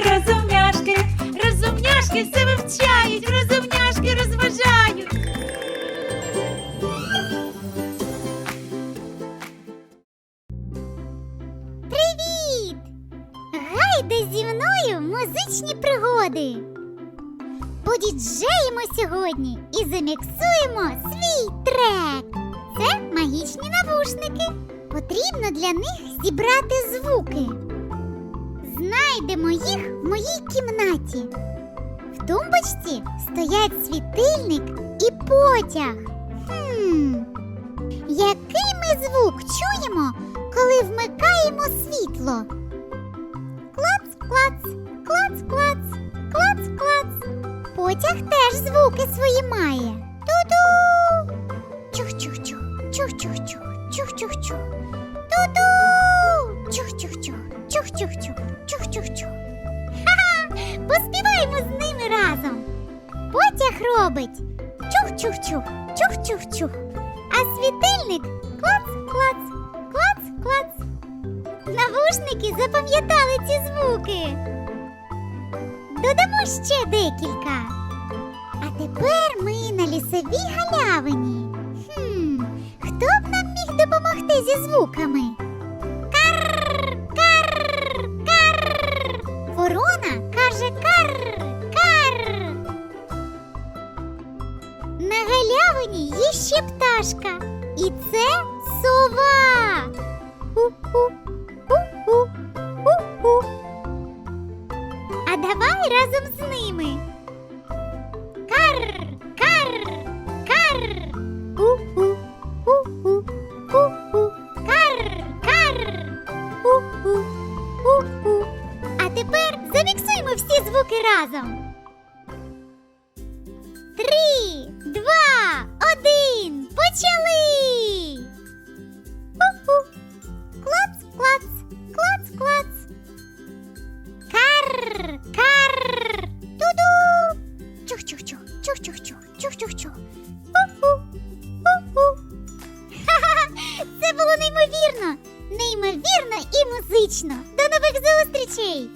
розумняшки, розумняшки все вивчають, розумняшки розважають. Привіт! Гайде зі мною музичні пригоди. Подіджеємо сьогодні і заміксуємо свій трек. Це магічні навушники. Потрібно для них зібрати звуки. Знайдемо їх в моїй кімнаті. В тумбочці стоять світильник і потяг. Хм, який ми звук чуємо, коли вмикаємо світло? Клац, клац, клац, клац, клац, клац. Потяг теж звуки свої має. Ту-ду! Чух-чух-чух, чух-чух-чух, чух-чух-чух. Ту-ду! Чух-чух-чух, чух-чух-чух, чух-чух-чух. Поспіваємо з ними разом. Потяг робить чух-чух-чух, чух-чух-чух. А світильник клац-клац, клац-клац. Навушники запам'ятали ці звуки. Додамо ще декілька. А тепер ми на лісовій галявині. Хм, хто б нам міг допомогти зі звуками? Каже кар, кар. На галявині є ще пташка. І це сова. Ху-ху, ху-ху, ху-ху. А давай разом з ними. Карр. кар, всі разом. Три, два, один. Почали. Ху-ху. Клац, клац, клац, клац. Кар, кар. Туду. Чух-чух-чух, чух-чух-чух, чух-чух-чух. Ху-ху. Ху-ху. Це було неймовірно. Неймовірно і музично. До нових зустрічей.